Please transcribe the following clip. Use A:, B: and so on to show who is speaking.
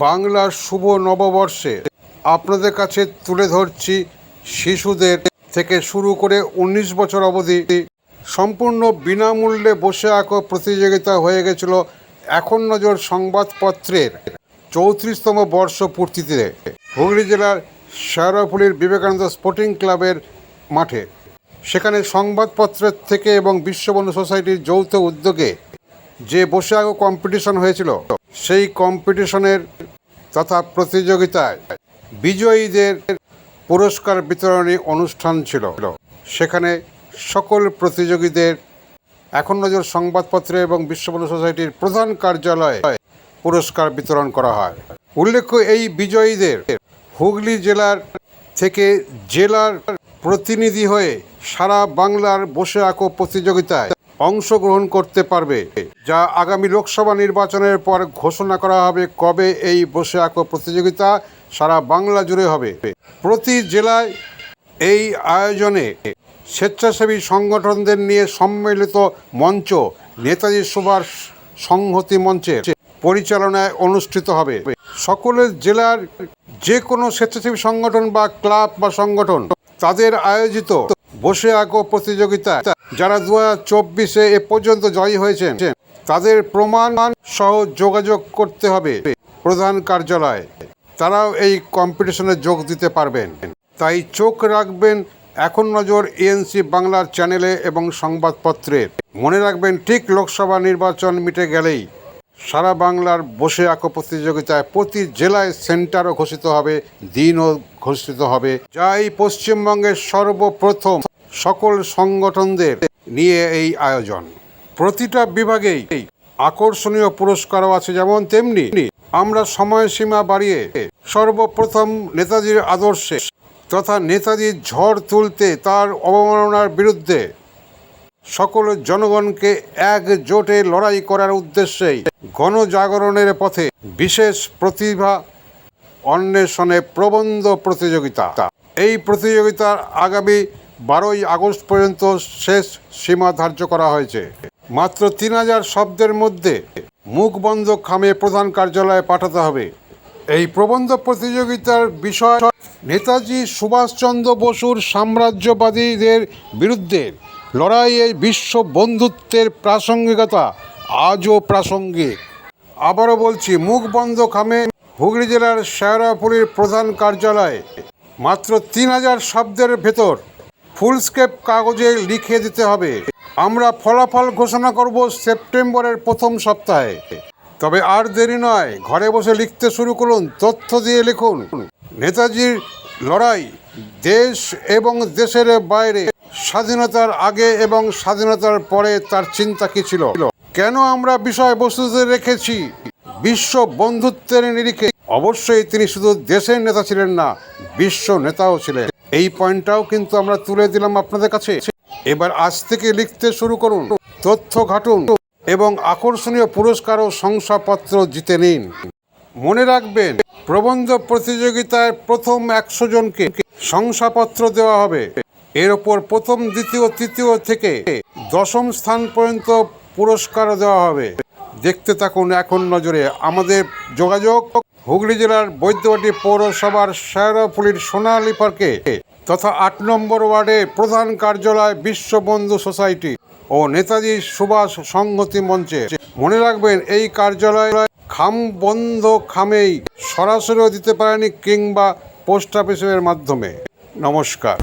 A: বাংলার শুভ নববর্ষে আপনাদের কাছে তুলে ধরছি শিশুদের থেকে শুরু করে উনিশ বছর অবধি সম্পূর্ণ বিনামূল্যে বসে আঁকো প্রতিযোগিতা হয়ে গেছিল এখন নজর সংবাদপত্রের চৌত্রিশতম বর্ষ পূর্তিতে হুগলি জেলার শেয়ারাপুলির বিবেকানন্দ স্পোর্টিং ক্লাবের মাঠে। সেখানে সংবাদপত্রের থেকে এবং বিশ্ববন্ধু সোসাইটির যৌথ উদ্যোগে যে বসে আঁকো কম্পিটিশন হয়েছিল, সেই কম্পিটিশনের তথা প্রতিযোগিতায় বিজয়ীদের পুরস্কার বিতরণী অনুষ্ঠান ছিল। সেখানে সকল প্রতিযোগীদের এখন নজর সংবাদপত্রে এবং বিশ্ববন্ধু সোসাইটির প্রধান কার্যালয়ে পুরস্কার বিতরণ করা হয়। উল্লেখ্য, এই বিজয়ীদের হুগলি জেলার থেকে জেলার প্রতিনিধি হয়ে সারা বাংলার বসে আঁকো প্রতিযোগিতায় অংশগ্রহণ করতে পারবে, যা আগামী লোকসভা নির্বাচনের পর ঘোষণা করা হবে কবে এই বসে আঁকো প্রতিযোগিতা সারা বাংলা জুড়ে হবে। প্রতি জেলায় এই আয়োজনে স্বেচ্ছাসেবী সংগঠনদের নিয়ে সম্মিলিত মঞ্চ নেতাজি সুভাষ সংহতি মঞ্চের পরিচালনায় অনুষ্ঠিত হবে। সকলের জেলার যে কোনো স্বেচ্ছাসেবী সংগঠন বা ক্লাব বা সংগঠন তাদের আয়োজিত বসে আঁকো প্রতিযোগিতা। যারা দু চব্বিশে এ পর্যন্ত জয়ী হয়েছেন, তাদের প্রমাণ সহ যোগাযোগ করতে হবে, প্রধান কার্যালয়ে। তারাও এই কম্পিটিশনে যোগ দিতে পারবেন। তাই চোখ রাখবেন এখন নজর এএনসি বাংলার চ্যানেলে এবং সংবাদপত্রে। মনে রাখবেন, ঠিক লোকসভা নির্বাচন মিটে গেলেই সারা বাংলার বসে আঁকো প্রতিযোগিতায় প্রতি জেলায় সেন্টারও ঘোষিত হবে, দিনও ঘোষিত হবে। যা এই পশ্চিমবঙ্গের সর্বপ্রথম। সকল সংগঠনদের নিয়ে এই আয়োজন। প্রতিটা বিভাগেই আকর্ষণীয় পুরস্কারও আছে যেমন তেমনি আমরা সময়সীমা বাড়িয়ে সর্বপ্রথম নেতাজির আদর্শে তথা নেতাজির ঝড় তুলতে তার অবমাননার বিরুদ্ধে সকল জনগণকে একজোটে লড়াই করার উদ্দেশ্যেই গণজাগরণের পথে বিশেষ প্রতিভা অন্বেষণে প্রবন্ধ প্রতিযোগিতা। এই প্রতিযোগিতার আগামী বারোই আগস্ট পর্যন্ত শেষ সীমা ধার্য করা হয়েছে। মাত্র তিন হাজার শব্দের মধ্যে মুখবন্ধ খামে প্রধান কার্যালয়ে পাঠাতে হবে। এই প্রবন্ধ প্রতিযোগিতার বিষয় নেতাজি সুভাষচন্দ্র বসুর সাম্রাজ্যবাদীদের বিরুদ্ধে লড়াইয়ে বিশ্ব বন্ধুত্বের প্রাসঙ্গিকতা আজও প্রাসঙ্গিক। আবারও বলছি, মুখ বন্ধ খামে হুগলি জেলার শেয়ারাপুরীর প্রধান কার্যালয়ে মাত্র তিন হাজার শব্দের ভেতর ফুলস্কেপ কাগজে লিখে দিতে হবে। আমরা ফলাফল ঘোষণা করব সেপ্টেম্বরের প্রথম সপ্তাহে। তবে আর দেরি নয়, ঘরে বসে লিখতে শুরু করুন, তথ্য দিয়ে লিখুন। নেতাজির লড়াই দেশ এবং দেশের বাইরে, স্বাধীনতার আগে এবং স্বাধীনতার পরে তার চিন্তা কি ছিল? কেন আমরা বিষয়বস্তুতে রেখেছি? বিশ্ব বন্ধুত্বের নিরিখে। অবশ্যই তিনি শুধু দেশের নেতা ছিলেন না, বিশ্ব নেতাও ছিলেন। এই পয়েন্টটাও কিন্তু আমরা তুলে দিলাম আপনাদের কাছে। এবার আজ থেকে লিখতে শুরু করুন। তথ্য ঘাটুন এবং আকর্ষণীয় পুরস্কার ও শংসাপত্র জিতে নিন। মনে রাখবেন, প্রবন্ধ প্রতিযোগিতায় প্রথম একশো জনকে শংসাপত্র দেওয়া হবে। এর ওপর প্রথম, দ্বিতীয়, তৃতীয় থেকে দশম স্থান পর্যন্ত পুরস্কার দেওয়া হবে। দেখতে থাকুন এখন নজরে আমাদের যোগাযোগ। হুগলি জেলার বৈদ্যবাটি পৌরসভার শেয়ারাপুলির সোনালী পার্কে তথা আট নম্বর ওয়ার্ডে প্রধান কার্যালয় বিশ্ববন্ধু সোসাইটি ও নেতাজি সুভাষ সংহতি মঞ্চে। মনে রাখবেন, এই কার্যালয় খাম বন্ধ খামেই সরাসরিও দিতে পারেনি কিংবা পোস্ট অফিসের মাধ্যমে। নমস্কার।